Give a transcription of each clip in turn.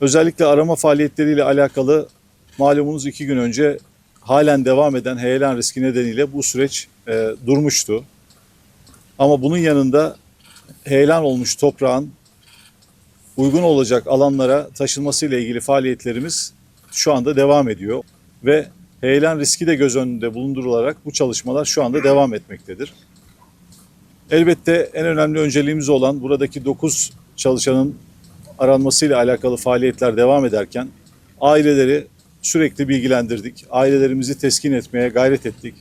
Özellikle arama faaliyetleriyle alakalı malumunuz iki gün önce halen devam eden heyelan riski nedeniyle bu süreç e, durmuştu. Ama bunun yanında heyelan olmuş toprağın uygun olacak alanlara taşınmasıyla ilgili faaliyetlerimiz şu anda devam ediyor. Ve heyelan riski de göz önünde bulundurularak bu çalışmalar şu anda devam etmektedir. Elbette en önemli önceliğimiz olan buradaki 9 çalışanın aranmasıyla alakalı faaliyetler devam ederken aileleri sürekli bilgilendirdik. Ailelerimizi teskin etmeye gayret ettik.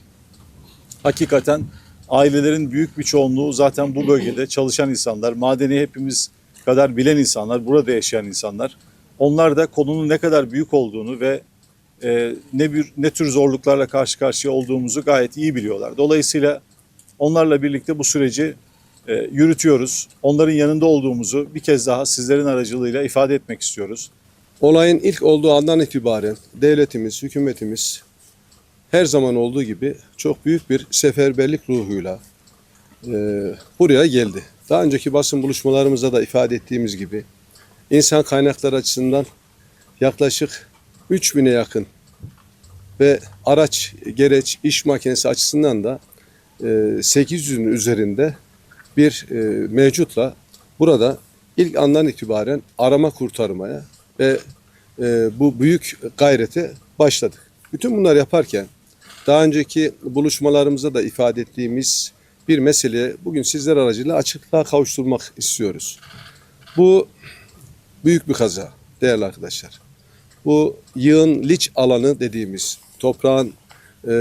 Hakikaten ailelerin büyük bir çoğunluğu zaten bu bölgede çalışan insanlar, madeni hepimiz kadar bilen insanlar, burada yaşayan insanlar. Onlar da konunun ne kadar büyük olduğunu ve e, ne bir ne tür zorluklarla karşı karşıya olduğumuzu gayet iyi biliyorlar. Dolayısıyla onlarla birlikte bu süreci e, yürütüyoruz. Onların yanında olduğumuzu bir kez daha sizlerin aracılığıyla ifade etmek istiyoruz. Olayın ilk olduğu andan itibaren devletimiz, hükümetimiz her zaman olduğu gibi çok büyük bir seferberlik ruhuyla e, buraya geldi. Daha önceki basın buluşmalarımızda da ifade ettiğimiz gibi insan kaynakları açısından yaklaşık 3000'e yakın ve araç, gereç, iş makinesi açısından da e, 800'ün üzerinde bir e, mevcutla burada ilk andan itibaren arama kurtarmaya ve e, bu büyük gayrete başladık. Bütün bunlar yaparken daha önceki buluşmalarımızda da ifade ettiğimiz bir meseleye bugün sizler aracıyla açıklığa kavuşturmak istiyoruz. Bu büyük bir kaza değerli arkadaşlar. Bu yığın liç alanı dediğimiz toprağın e,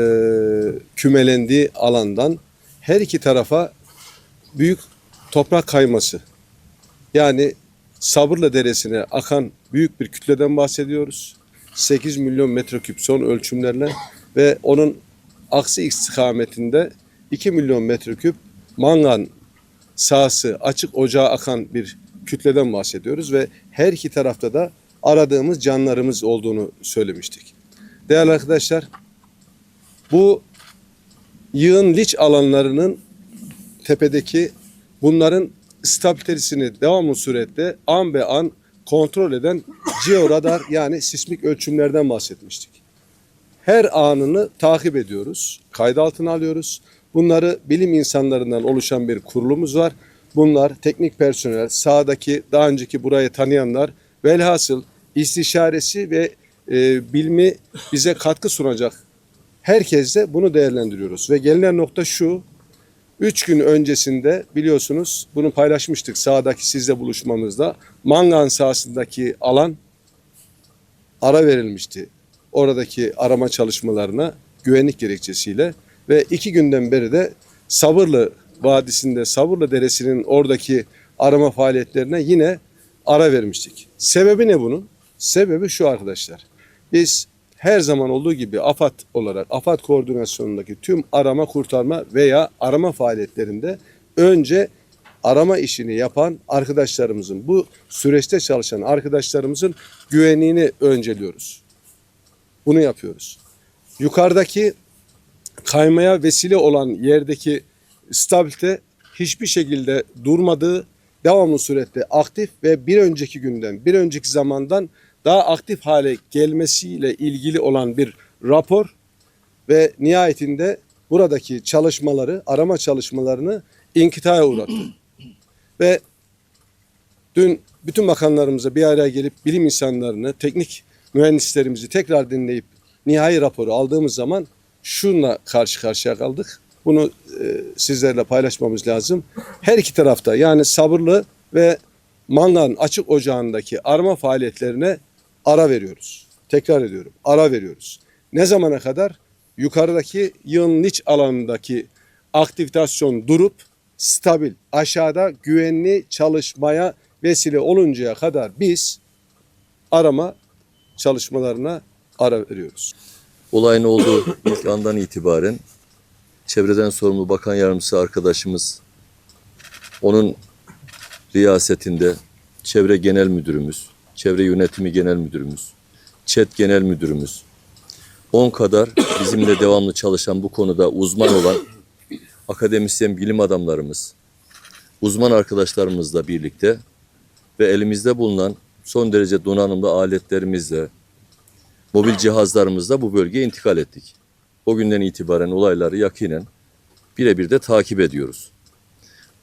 kümelendiği alandan her iki tarafa büyük toprak kayması. Yani Sabırla Deresi'ne akan büyük bir kütleden bahsediyoruz. 8 milyon metreküp son ölçümlerle ve onun aksi istikametinde 2 milyon metreküp mangan sahası açık ocağa akan bir kütleden bahsediyoruz ve her iki tarafta da aradığımız canlarımız olduğunu söylemiştik. Değerli arkadaşlar bu yığın liç alanlarının tepedeki bunların stabilitesini devamlı surette an be an kontrol eden georadar yani sismik ölçümlerden bahsetmiştik. Her anını takip ediyoruz, kayıt altına alıyoruz. Bunları bilim insanlarından oluşan bir kurulumuz var. Bunlar teknik personel, sahadaki daha önceki burayı tanıyanlar, velhasıl istişaresi ve e, bilmi bize katkı sunacak herkesle bunu değerlendiriyoruz. Ve gelinen nokta şu, Üç gün öncesinde biliyorsunuz bunu paylaşmıştık sahadaki sizle buluşmamızda. Mangan sahasındaki alan ara verilmişti. Oradaki arama çalışmalarına güvenlik gerekçesiyle ve iki günden beri de Sabırlı Vadisi'nde Sabırlı Deresi'nin oradaki arama faaliyetlerine yine ara vermiştik. Sebebi ne bunun? Sebebi şu arkadaşlar. Biz her zaman olduğu gibi AFAD olarak AFAD koordinasyonundaki tüm arama kurtarma veya arama faaliyetlerinde önce arama işini yapan arkadaşlarımızın bu süreçte çalışan arkadaşlarımızın güvenliğini önceliyoruz. Bunu yapıyoruz. Yukarıdaki kaymaya vesile olan yerdeki stabilite hiçbir şekilde durmadığı devamlı surette aktif ve bir önceki günden, bir önceki zamandan daha aktif hale gelmesiyle ilgili olan bir rapor ve nihayetinde buradaki çalışmaları, arama çalışmalarını inkitaya uğrattı. ve dün bütün bakanlarımıza bir araya gelip bilim insanlarını, teknik mühendislerimizi tekrar dinleyip nihai raporu aldığımız zaman şunla karşı karşıya kaldık. Bunu e, sizlerle paylaşmamız lazım. Her iki tarafta yani sabırlı ve mangan açık ocağındaki arama faaliyetlerine ara veriyoruz. Tekrar ediyorum. Ara veriyoruz. Ne zamana kadar? Yukarıdaki yığın niç alanındaki aktivitasyon durup stabil aşağıda güvenli çalışmaya vesile oluncaya kadar biz arama çalışmalarına ara veriyoruz. Olayın olduğu ilk andan itibaren çevreden sorumlu bakan yardımcısı arkadaşımız onun riyasetinde çevre genel müdürümüz, çevre yönetimi genel müdürümüz, ÇED genel müdürümüz, 10 kadar bizimle devamlı çalışan bu konuda uzman olan akademisyen bilim adamlarımız, uzman arkadaşlarımızla birlikte ve elimizde bulunan son derece donanımlı aletlerimizle, mobil cihazlarımızla bu bölgeye intikal ettik. O günden itibaren olayları yakinen birebir de takip ediyoruz.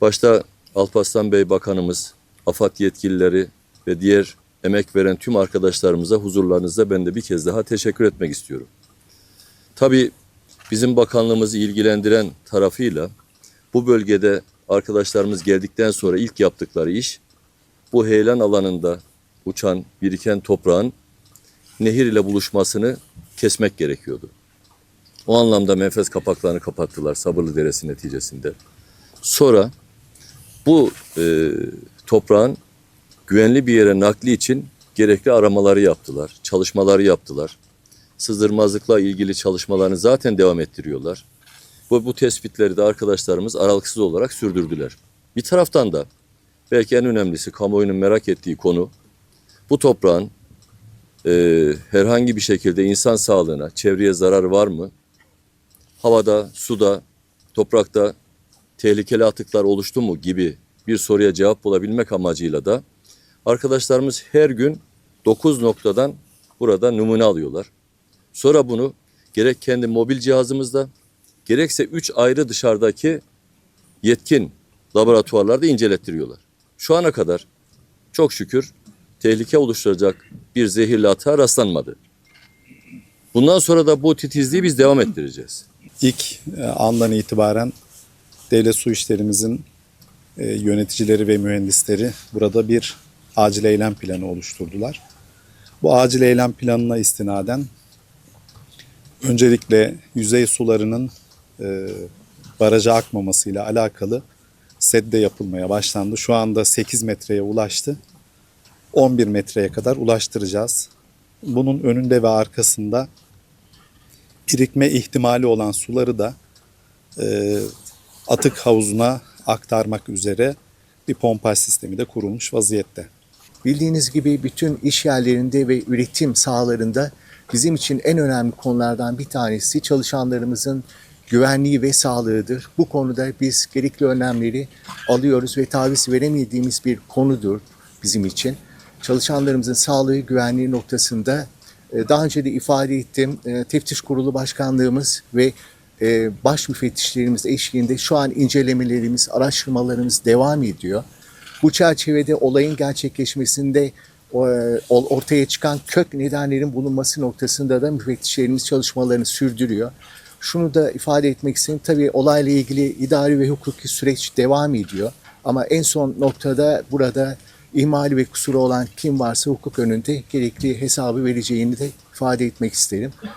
Başta Alparslan Bey Bakanımız, AFAD yetkilileri ve diğer emek veren tüm arkadaşlarımıza huzurlarınızda ben de bir kez daha teşekkür etmek istiyorum. Tabii bizim bakanlığımızı ilgilendiren tarafıyla bu bölgede arkadaşlarımız geldikten sonra ilk yaptıkları iş bu heyelan alanında uçan, biriken toprağın nehir ile buluşmasını kesmek gerekiyordu. O anlamda menfez kapaklarını kapattılar Sabırlı Deresi neticesinde. Sonra bu e, toprağın güvenli bir yere nakli için gerekli aramaları yaptılar, çalışmaları yaptılar. Sızdırmazlıkla ilgili çalışmalarını zaten devam ettiriyorlar. Bu, bu tespitleri de arkadaşlarımız aralıksız olarak sürdürdüler. Bir taraftan da belki en önemlisi kamuoyunun merak ettiği konu bu toprağın e, herhangi bir şekilde insan sağlığına, çevreye zarar var mı? Havada, suda, toprakta tehlikeli atıklar oluştu mu gibi bir soruya cevap bulabilmek amacıyla da arkadaşlarımız her gün 9 noktadan burada numune alıyorlar. Sonra bunu gerek kendi mobil cihazımızda gerekse 3 ayrı dışarıdaki yetkin laboratuvarlarda incelettiriyorlar. Şu ana kadar çok şükür tehlike oluşturacak bir zehirli atığa rastlanmadı. Bundan sonra da bu titizliği biz devam ettireceğiz. İlk e, andan itibaren devlet su işlerimizin e, yöneticileri ve mühendisleri burada bir acil eylem planı oluşturdular. Bu acil eylem planına istinaden öncelikle yüzey sularının e, baraja akmamasıyla alakalı sedde yapılmaya başlandı. Şu anda 8 metreye ulaştı. 11 metreye kadar ulaştıracağız. Bunun önünde ve arkasında birikme ihtimali olan suları da e, atık havuzuna aktarmak üzere bir pompaj sistemi de kurulmuş vaziyette. Bildiğiniz gibi bütün iş yerlerinde ve üretim sahalarında bizim için en önemli konulardan bir tanesi çalışanlarımızın güvenliği ve sağlığıdır. Bu konuda biz gerekli önlemleri alıyoruz ve taviz veremediğimiz bir konudur bizim için. Çalışanlarımızın sağlığı, güvenliği noktasında e, daha önce de ifade ettim. e, Teftiş Kurulu Başkanlığımız ve e, baş müfettişlerimiz eşliğinde şu an incelemelerimiz, araştırmalarımız devam ediyor. Bu çerçevede olayın gerçekleşmesinde e, ortaya çıkan kök nedenlerin bulunması noktasında da müfettişlerimiz çalışmalarını sürdürüyor. Şunu da ifade etmek istedim. Tabii olayla ilgili idari ve hukuki süreç devam ediyor. Ama en son noktada burada ihmali ve kusuru olan kim varsa hukuk önünde gerekli hesabı vereceğini de ifade etmek isterim.